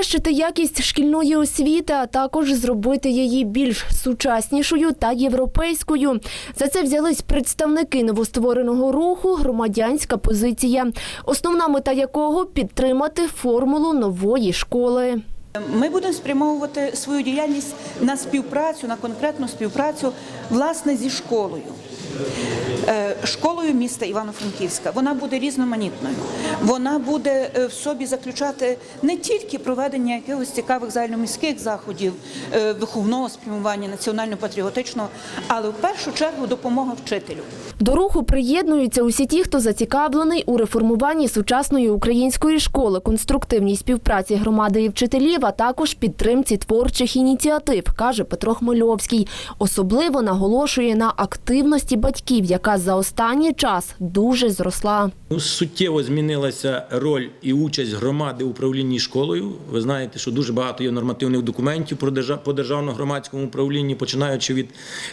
Покращити якість шкільної освіти, а також зробити її більш сучаснішою та європейською. За це взялись представники новоствореного руху Громадянська позиція, основна мета якого підтримати формулу нової школи. Ми будемо спрямовувати свою діяльність на співпрацю, на конкретну співпрацю власне зі школою. Школою міста Івано-Франківська вона буде різноманітною. Вона буде е, в собі заключати не тільки проведення якихось цікавих загальноміських заходів, е, виховного спрямування, національно-патріотичного, але в першу чергу допомога вчителю. До руху приєднуються усі ті, хто зацікавлений у реформуванні сучасної української школи, конструктивній співпраці громади і вчителів, а також підтримці творчих ініціатив, каже Петро Хмельовський. Особливо наголошує на активності батьків, яка за останній час дуже зросла. Ну, Суттєво змінилася роль і участь громади у управлінні школою. Ви знаєте, що дуже багато є нормативних документів по державному громадському управлінні, починаючи від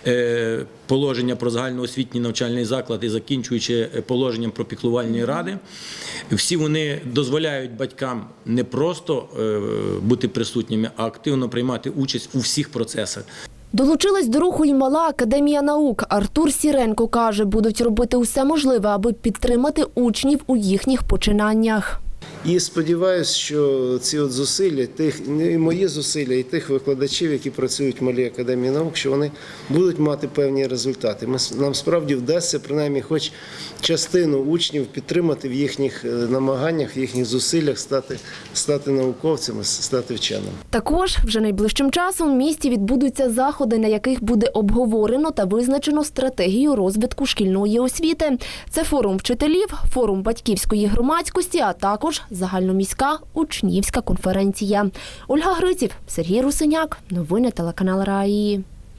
е, положення про загальноосвітній навчальний заклад і закінчуючи е, положенням про піклувальні ради. Всі вони дозволяють батькам не просто е, бути присутніми, а активно приймати участь у всіх процесах. Долучилась до руху й мала академія наук. Артур Сіренко каже, будуть робити усе можливе, аби підтримати учнів у їхніх починаннях. І сподіваюся, що ці от зусилля, тих і мої зусилля, і тих викладачів, які працюють в малій академії наук, що вони будуть мати певні результати. Ми нам справді вдасться принаймні, хоч частину учнів підтримати в їхніх е, намаганнях, в їхніх зусиллях стати, стати науковцями, стати вченими. Також вже найближчим часом в місті відбудуться заходи, на яких буде обговорено та визначено стратегію розвитку шкільної освіти. Це форум вчителів, форум батьківської громадськості, а також загальноміська учнівська конференція. Ольга Гриців, Сергій Русиняк. Новини телеканал Раї.